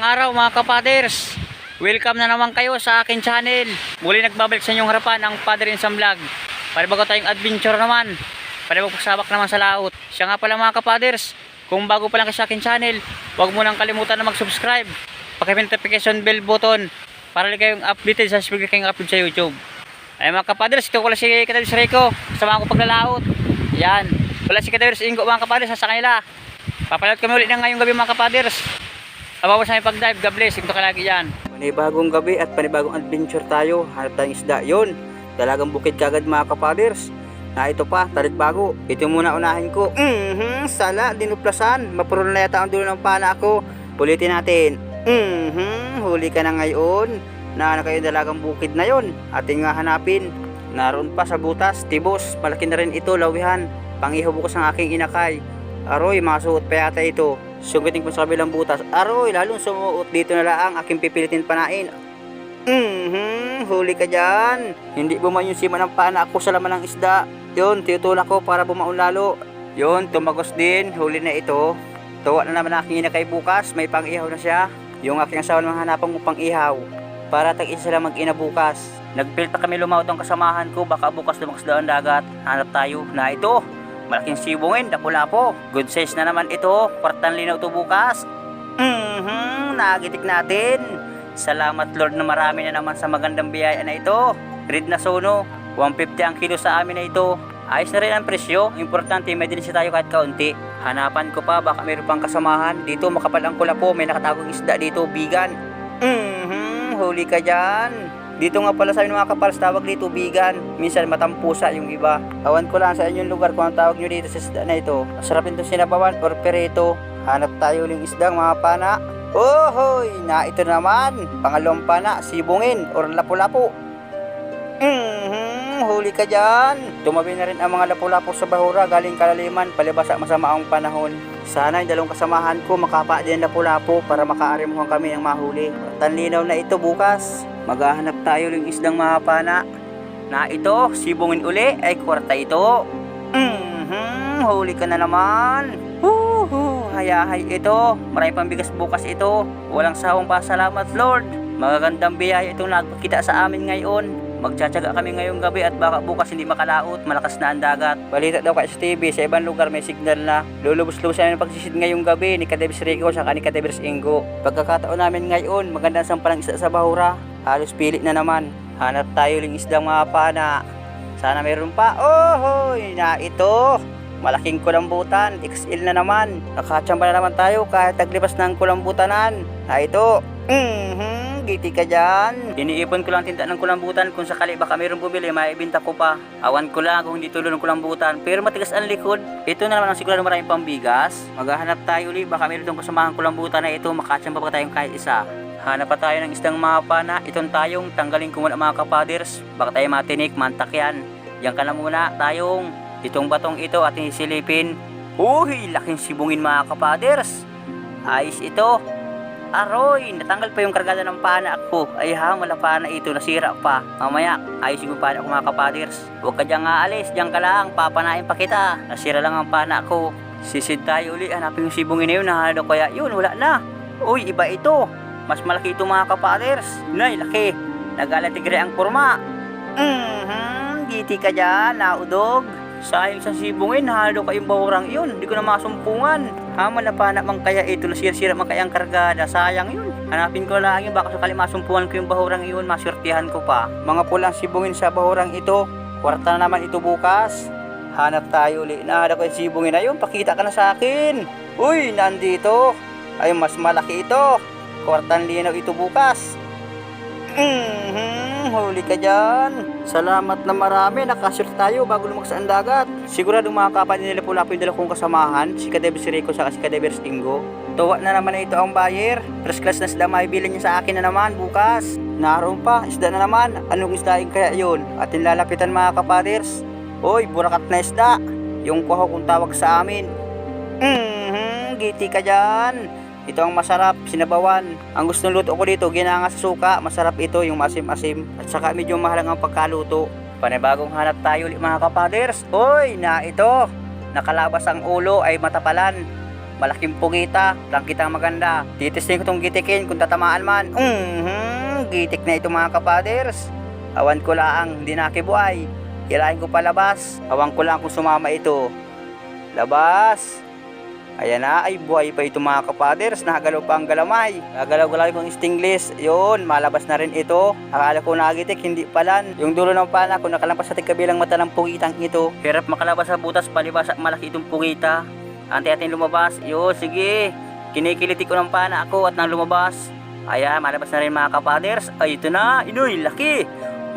Mapagpalang araw mga kapaders. Welcome na naman kayo sa akin channel. Muli nagbabalik sa inyong harapan ang Father in Sam Vlog. Panibago tayong adventure naman. Panibago pagsabak naman sa laot. Siya nga pala mga kapaders. Kung bago pa lang kayo sa akin channel, huwag mo nang kalimutan na mag-subscribe. Paki-notification bell button para lang kayong updated sa speaker kayong upload sa YouTube. Ay mga kapaders, ito ko lang si Kadabis Rico. Kasama ko paglalaot. Yan. Wala si Kadabis Ingo mga kapaders sa kanila. Papalot kami ulit na ngayong gabi mga kapaders. Abawa sa pag-dive. God bless. Ito ka lagi yan. Panibagong gabi at panibagong adventure tayo. Hanap tayong isda. Yun. Dalagang bukid kagad mga kapaders. Na ito pa, tarik bago. Ito muna unahin ko. Mhm, sala, dinuplasan. Mapurol na yata ang dulo ng pana ko. Ulitin natin. Mhm, huli ka na ngayon. Na na kayo dalagang bukid na yon. Ating nga hanapin. Naroon pa sa butas, tibos. Malaki na rin ito, lawihan. Pangihaw bukas ang aking inakay. Aroy, masuot pa yata ito. Sugutin ko sa kabilang butas. Aroy, lalong sumuot dito na lang aking pipilitin panain. Mhm, huli ka dyan. Hindi bumayon si ng pana ako sa laman ng isda. Yun, tinutulak ko para bumaon lalo. Yun, tumagos din. Huli na ito. Tuwa na naman aking inakay bukas. May pang-ihaw na siya. Yung aking asawa naman hanapan mo pang-ihaw. Para tag-isa sila mag-ina bukas. Nagpilta kami lumaut ang kasamahan ko. Baka bukas lumakas daw ang dagat. Hanap tayo na ito. Malaking sibungin, dapo-lapo. Good size na naman ito. Kwartan linaw ito bukas. Mhm, nagitik natin. Salamat Lord na marami na naman sa magandang biyaya na ito. Red na sono, 150 ang kilo sa amin na ito. Ayos na rin ang presyo. Importante, may dinisya tayo kahit kaunti. Hanapan ko pa, baka mayroon pang kasamahan. Dito, makapal ang kula po. May nakatagong isda dito, bigan. Mhm, huli ka dyan. Dito nga pala sa mga kapals, tawag dito bigan. Minsan matampusa yung iba. Awan ko lang sa inyong lugar kung ang tawag nyo dito sa isda na ito. Masarap ito sinabawan or perito. Hanap tayo ng isdang mga pana. Ohoy, na ito naman. Pangalawang pana, sibungin or lapu-lapu. Mhm, huli ka dyan. Tumabi na rin ang mga lapu-lapu sa bahura galing kalaliman palibas sa masamaang panahon. Sana yung dalawang kasamahan ko makapa din ang lapu-lapu para makaarimuhan kami ang mahuli. Tanlinaw na ito bukas. Maghahanap tayo ng isdang mahapana. Na ito, sibungin uli ay kwarta ito. Mhm, huli ka na naman. Huhu, hayahay ito. Marami pang bigas bukas ito. Walang sawang pasalamat, Lord. Magagandang biyaya itong nagpakita sa amin ngayon. Magtsatsaga kami ngayong gabi at baka bukas hindi makalaot, malakas na ang dagat. Balita daw kay TV, sa ibang lugar may signal na lulubos-lubos na ang pagsisid ngayong gabi ni Kadebis Rico sa ni Kadebis Ingo. Pagkakataon namin ngayon, magandang sampalang isda sa bahura. Halos pilit na naman. Hanap tayo ng isdang mga pana. Sana meron pa. Ohoy, na ito. Malaking kulambutan, XL na naman. Nakachamba na naman tayo kahit taglipas ng kulambutanan. Na ito. Mhm, giti ka dyan. Iniipon ko lang tinta ng kulambutan kung sakali baka mayroong bumili, maibinta ko pa. Awan ko lang kung hindi tulo ng kulambutan. Pero matigas ang likod. Ito na naman ang sigurado maraming pambigas. Maghahanap tayo ulit, baka mayroon itong kasamahan kulambutan na ito, makachamba pa tayong kahit isa. Hanap pa tayo ng isdang mapa na itong tayong tanggalin ko muna mga kapaders. Baka tayo matinik, mantak yan. Yan ka na muna tayong itong batong ito ating silipin. Uy, laking sibungin mga kapaders. Ayos ito. Aroy, natanggal pa yung kargada ng pana ako. Ay ha, wala pana ito, nasira pa. Mamaya, ayos yung pana ko mga kapaders. Huwag ka dyan nga alis, dyan ka lang, papanain pa kita. Nasira lang ang pana ko. Sisid tayo uli, hanapin yung sibungin na yun, nahanap ko kaya yun, wala na. Uy, iba ito. Mas malaki ito mga kapaders. Nay, laki. Nagalatigre ang kurma. Mhm, giti ka dyan, naudog. Sayang sa sibungin, halo kayong bahurang yun. Hindi ko na masumpungan. Hama na pa naman kaya ito, nasira-sira man kaya ang kargada. Sayang yun. Hanapin ko lang yun, baka sakali masumpungan ko yung bahurang yun, masurtihan ko pa. Mga pulang sibungin sa bahurang ito. Kwarta na naman ito bukas. Hanap tayo ulit. Nahanap ko yung sibungin na yun. Pakita ka na sa akin. Uy, nandito. Ay, mas malaki ito. Kwartan linaw ito bukas. Mhm, huli ka dyan. Salamat na marami. Nakasure tayo bago lumakas ang dagat. Sigurado makakapan nila pula po yung dala kong kasamahan. Si Kadebers Rico sa si Kadebers Ingo. Tuwa na naman na ito ang buyer. First class na sila maibilan niya sa akin na naman bukas. Naroon pa, isda na naman. Anong isdain kaya yun? Atin lalapitan mga kapaders. Hoy, burakat na isda. Yung kuho kung tawag sa amin. Mhm, giti ka dyan. Ito ang masarap, sinabawan. Ang gusto luto ko dito, ginanga sa suka. Masarap ito, yung masim-asim. At saka medyo mahal ang pagkaluto. Panibagong hanap tayo ulit mga kapaders. Oy, na ito. Nakalabas ang ulo ay matapalan. malaking pugita, langkita maganda. Titisting ko itong gitikin kung tatamaan man. Mhm, gitik na ito mga kapaders. Awan ko lang, hindi nakibuhay. Hilahin ko palabas. Awan ko lang kung sumama ito. Labas. Ayan na, ay buhay pa ito mga kapaders. Nakagalaw pa ang galamay. Gagalaw-galaw kong stingless. Yun, malabas na rin ito. Akala ko nagitik, hindi palan. Yung dulo ng pana ko nakalampas sa kabilang mata ng pugitang ito. Hirap makalabas sa butas, palibas sa malaki itong pugita. Ante-atin lumabas. Yun, sige. Kinikiliti ko ng pana ako at nang lumabas. Ayan, malabas na rin mga kapaders. Ay, ito na. Inoy, laki.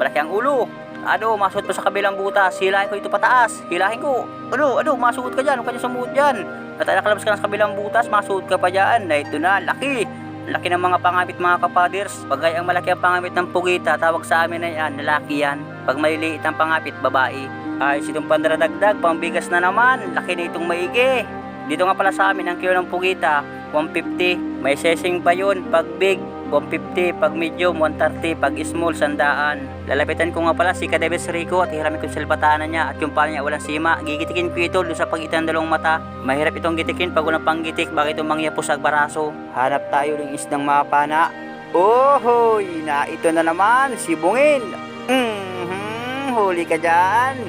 Malaki ang ulo. Ano, masuot pa sa kabilang butas. Hilahin ko ito pataas. Hilahin ko. Ano, ano, masuot ka dyan. Ano kanya sumuot dyan? At nakalabas ka na sa kabilang butas, masuot ka pa dyan. Na ito na, laki. Laki ng mga pangapit mga kapaders. Pagay ang malaki ang pangapit ng pugita, tawag sa amin na yan, lalaki yan. Pag maliliit ang pangapit, babae. Ay, itong pandaradagdag, pambigas na naman. Laki na itong maigi. Dito nga pala sa amin, ang kilo ng pugita, 150. May sesing pa yun. Pag big, 150. Pag medium, 130. Pag small, sandaan. Lalapitan ko nga pala si Kadebes Rico at hiramin ko yung silbatanan niya at yung pala niya walang sima. Gigitikin ko ito doon sa pagitan ng dalawang mata. Mahirap itong gitikin pag walang panggitik. Bakit itong mangyapos sa baraso? Hanap tayo ng isdang mapana. Ohoy! Na ito na naman, si Bungin. Mhm, huli ka dyan.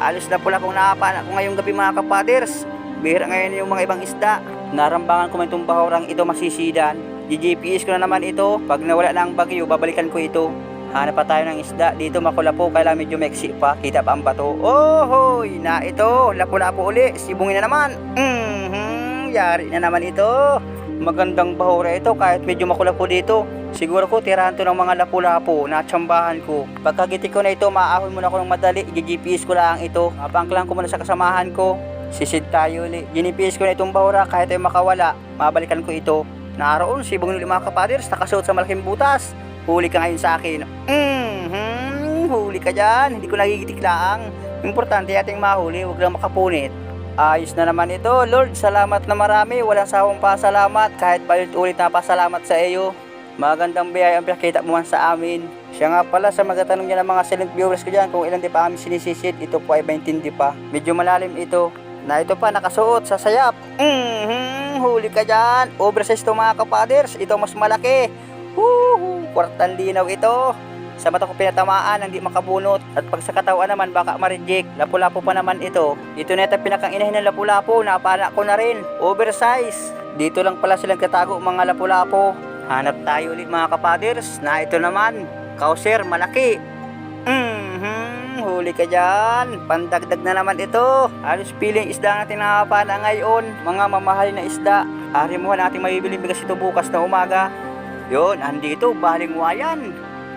Alos na pula kung nakapana ko ngayong gabi mga kapaders. Bihira ngayon yung mga ibang isda. Narambangan ko man itong bahurang ito masisidan. GGPS ko na naman ito. Pag nawala na ang bagyo, babalikan ko ito. Hanap pa tayo ng isda. Dito makulapo, kaya medyo meksi pa. Kita pa ang bato. Ohoy! Na ito, lapu-lapo uli. Sibungin na naman. Mhm, yari na naman ito. Magandang bahura ito kahit medyo makulapo dito. Siguro ko tirahan to ng mga lapu-lapo na tsambahan ko. Pagkagiti ko na ito, maahon muna ko ng madali. I-GPS ko lang ito. Mapangklang ko muna sa kasamahan ko. Sisid tayo ulit. Ginipis ko na itong bahura kahit ay makawala. Mabalikan ko ito. Naroon, sibong nila mga kapaders, nakasuot sa malaking butas. Huli ka ngayon sa akin. Mhm, huli ka dyan. Hindi ko nagigitik lang. Importante ating mahuli, huwag lang makapunit. Ayos na naman ito. Lord, salamat na marami. Walang sawang pasalamat. Kahit palit-ulit na pasalamat sa iyo. Magandang biyaya ang pinakita mo man sa amin. Siya nga pala sa magatanong niya ng mga silent viewers ko dyan kung ilan di pa kami sinisisid. Ito po ay 20 di pa. Medyo malalim ito. Na ito pa nakasuot sa sayap. Mhm, huli ka dyan. Oversize to mga kapaders. Ito mas malaki. Woohoo, kwartang linaw ito. Sa mata ko pinatamaan, hindi makabunot. At pag sa katawan naman, baka ma-reject. Lapu-lapo pa naman ito. Ito na ito pinakang inahin ng lapu-lapo. Napana ko na rin. Oversize. Dito lang pala silang katago mga lapu-lapo. Hanap tayo ulit mga kapaders. Na ito naman. Kauser, malaki. Huli ka dyan. Pandagdag na naman ito. Halos piling isda natin nakapana ngayon. Mga mamahal na isda. Ari mo natin mabibili bigas ito bukas na umaga. Yun, andito, baling wayan.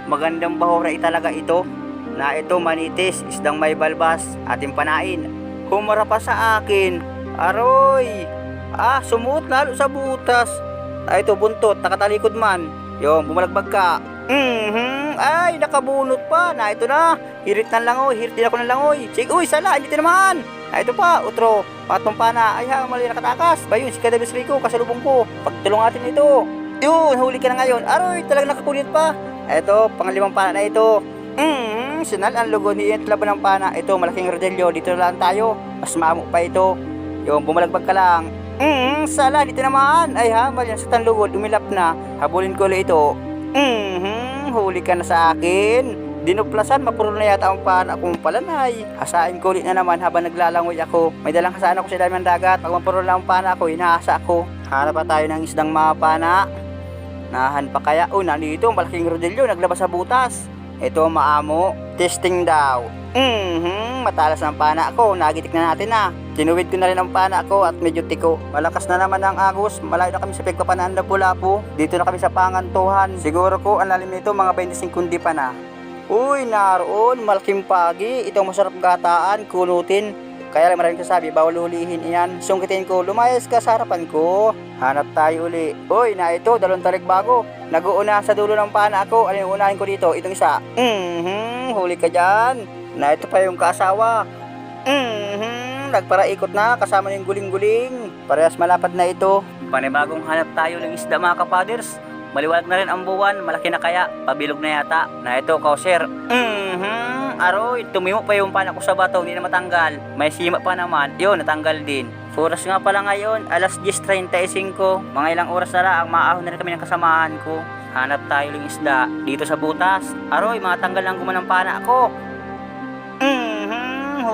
Magandang bahura talaga ito. Na ito manitis, isdang may balbas, ating panain. Humara pa sa akin. Aroy! Ah, sumuot lalo sa butas. Ah, ito buntot, nakatalikod man. Yung, bumalagbag ka. Mhm, ay, nakabunot pa. Na ito na. Hirit ng langoy, hirit din ako ng langoy. Sige, uy, sala, hindi naman. Na ito pa, utro. Patumpa na. Ay, ha, mali nakatakas. Bayun, si Kadabis Rico, kasalubong ko. Pagtulong natin ito. Yun, huli ka na ngayon. Aroy, talagang nakakulit pa. Ito, panglimang pana na ito. Mm, sinal ang logo ni Ian Laban ng pana. Ito, malaking rodelyo. Dito na lang tayo. Mas maamo pa ito. Yung bumalagbag ka lang. Mm, sala, dito naman. Ay ha, mali sa tanlugod, umilap na. Habulin ko ulit ito. Mm, huli ka na sa akin. Dinuplasan, mapuro na yata ang pana kong palanay. Hasain ko ulit na naman habang naglalangoy ako. May dalang hasaan ako sa ilalim ng dagat. Pag mapuro lang ang pana ko, inaasa ako. Hanap pa tayo ng isdang mga pana. Nahan pa kaya? Oh, nandito, malaking rodelyo, naglabas sa butas. Ito, maamo. Testing daw. Matalas ang pana ko. Nagitik na natin na. Tinuwid ko na rin ang pana ko at medyo tiko. Malakas na naman ang agos. Malayo na kami sa pagpapanaan na Lapu-Lapu. Dito na kami sa pangantuhan. Siguro ko ang lalim nito mga 25 kundi pa na. Uy, naroon, malaking pagi. Itong masarap gataan, kulutin. Kaya lang maraming sasabi, bawal hulihin iyan. Sungkitin ko, lumayas ka sa harapan ko. Hanap tayo uli. Uy, na ito, dalawang tarik bago. Nag-uuna sa dulo ng pana ako. Ano yung unahin ko dito? Itong isa. Mhm, huli ka dyan. Na ito pa yung kasawa. Mhm, nagparaikot na kasama ng guling-guling. Parehas malapad na ito. Panibagong hanap tayo ng isda mga kapaders. Maliwanag na rin ang buwan, malaki na kaya, pabilog na yata. Na ito, kauser. Mhm, aroy, tumimo pa yung pana ko sa bato, hindi na matanggal. May sima pa naman, yun, natanggal din. Oras nga pala ngayon, alas 10.35. Mga ilang oras na lang, maahon na rin kami ng kasamahan ko. Hanap tayo ng isda dito sa butas. Aroy, matanggal lang gumanang pana ako.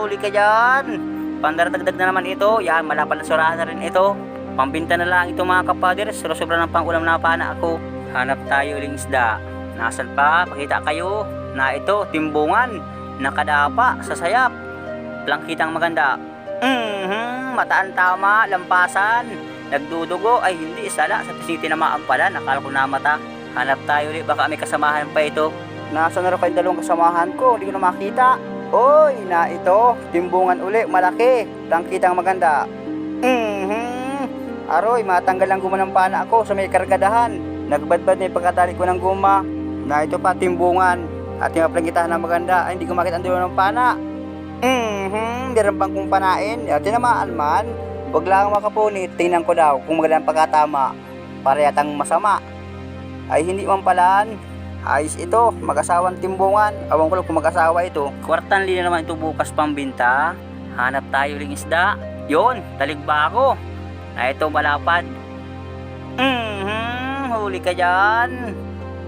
Huli ka dyan. Pandaradagdag na naman ito. Yan, malapad na surahan na rin ito. Pambinta na lang ito mga kapaders. Pero sobra ng pangulam na pana ako. Hanap tayo uling isda. Nasaan pa? Pakita kayo. Na ito, timbungan. Nakadapa sa sayap. Plangkitang maganda. Mhm, mataan tama, lampasan. Nagdudugo, ay hindi, sala. Sa pisiti namaan pala, nakala ko na mata. Hanap tayo ulit, baka may kasamahan pa ito. Nasa na rin kayong dalawang kasamahan ko, hindi ko na makita. Oy, na ito, timbungan uli, malaki. Plangkitang maganda. Mhm, aroy, matanggal ang guma ng pana ako sa may kargadahan. Nagbadbad na pagkatali ko ng guma. Na ito pa, timbungan. At yung plangkitahan ng maganda, ay hindi ko makita ang dulo ng pana. Mhm, meron bang kong panain? At tinamaan man, huwag lang makapunit, tingnan ko daw kung magandang pagkatama. Para yatang masama. Ay hindi man palaan. Ayos ito, mag-asawang timbungan. Awang ko lang kung mag-asawa ito. Kwartan lina naman ito bukas pambinta. Hanap tayo ring isda. Yon, taligba ako. Na ito malapad. Mhm, huli ka dyan.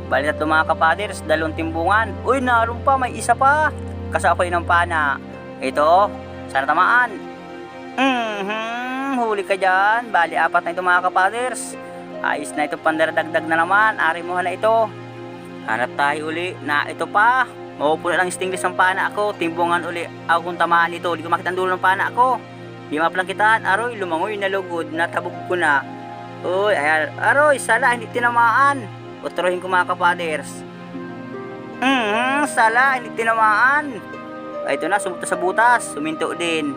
Bali na mga kapaders, dalawang timbungan. Uy, naroon pa, may isa pa. Kasapay ng pana. Ito, sana tamaan. Mhm, huli ka dyan. Bali, apat na ito mga kapaders. Ayos na ito, pandaradagdag na naman. Ari mo na ito. Hanap tayo uli na ito pa. Maupo na lang stingless ang pana ako. Timbungan uli ako kung tamaan ito. Hindi ko makita ang dulo ng pana ako. Di maplankitaan. Aroy, lumangoy na lugod. Natabog ko na. Uy, ayan. Aroy, sala, hindi tinamaan. Uturuhin ko mga kapaders. Mhm, sala, hindi tinamaan. Ay, ito na, sumunta sa butas. Suminto din.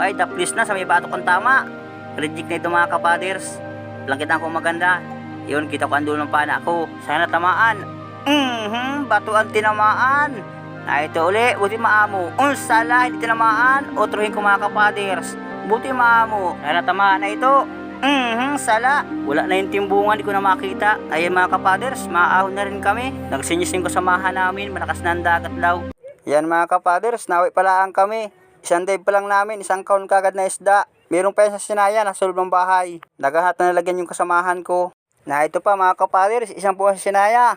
Ay, taplis na sa may batok ang tama. Reject na ito mga kapaders. Langkitan ko maganda. Yun, kita ko ang dulo ng pana ko. Sana tamaan. Mhm, bato ang tinamaan. Na ito uli, buti maamo. Un, sala, hindi tinamaan. Uturuhin ko mga kapaders. Buti maamo. Sana tamaan na ito. Mhm, sala. Wala na yung timbungan, di ko na makita. Ayun mga kapaders, maahon na rin kami. Nagsinyis yung kasamahan namin, malakas na ang dagat daw. Yan mga kapaders, nawi pala ang kami. Isang dive pa lang namin, isang kaon kagad na isda. Meron pa yan sa sinaya, nasa loob ng bahay. Nagahat na nalagyan yung kasamahan ko. Na ito pa mga kapaders, isang buwan sinaya.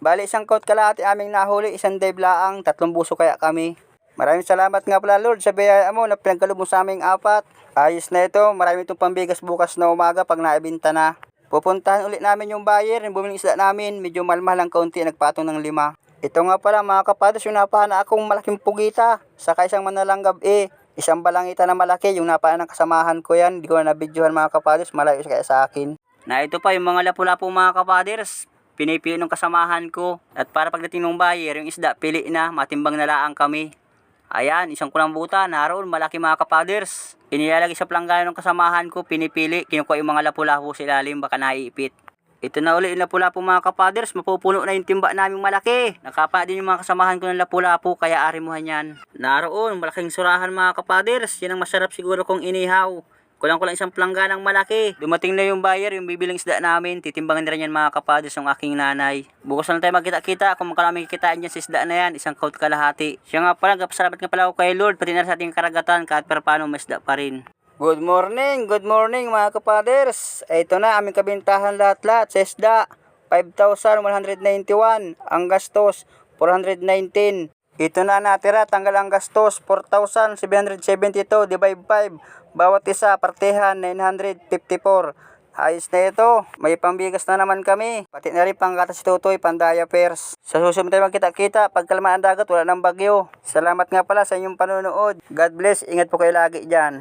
Bali isang kaot kalahati aming nahuli, isang dive laang, tatlong buso kaya kami. Maraming salamat nga pala Lord sa biyaya mo na pinagkalob mo sa aming apat. Ayos na ito, marami itong pambigas bukas na umaga pag naibinta na. Pupuntahan ulit namin yung buyer, yung bumili ng isda namin, medyo malmahal lang kaunti, nagpatong ng lima. Ito nga pala mga kapados, yung napahana akong malaking pugita, saka isang manalanggab eh. Isang balangita na malaki, yung napaan ng kasamahan ko yan, hindi ko na nabidyohan mga kapados, malayo kaya sa akin. Na ito pa yung mga lapu-lapu mga kapaders, pinipili ng kasamahan ko. At para pagdating ng buyer, yung isda, pili na, matimbang na laang kami. Ayan, isang kulang buta, naroon, malaki mga kapaders. Inilalagay sa planggana ng kasamahan ko, pinipili, kinukuha yung mga lapu-lapu sa ilalim, baka naiipit. Ito na uli yung lapu-lapu mga kapaders, mapupuno na yung timba naming malaki. Nakapa din yung mga kasamahan ko ng lapu-lapu, kaya arimuhan yan. Naroon, malaking surahan mga kapaders, yan ang masarap siguro kong inihaw. Kulang ko lang isang plangganang malaki. Dumating na yung buyer, yung bibiling isda namin. Titimbangan na rin yan mga kapadres ng aking nanay. Bukas na tayo magkita-kita kung magkano may kikitain dyan sa isda na yan. Isang coat kalahati. Siya nga pala, salamat nga pala ako kay Lord. Pati na sa ating karagatan kahit pero paano may isda pa rin. Good morning, good morning mga kapaders. Ito na aming kabintahan lahat-lahat sa isda. 5,191. Ang gastos, 419. Ito na natira, tanggal ang gastos, 4,772 divide 5. Bawat isa, partehan, 954. Ayos na ito. May pambigas na naman kami. Pati na rin panggatas si Tutoy, pandaya pairs. Sa susunod tayo magkita-kita. Pag kalmaan ang dagat, wala ng bagyo. Salamat nga pala sa inyong panonood. God bless. Ingat po kayo lagi dyan.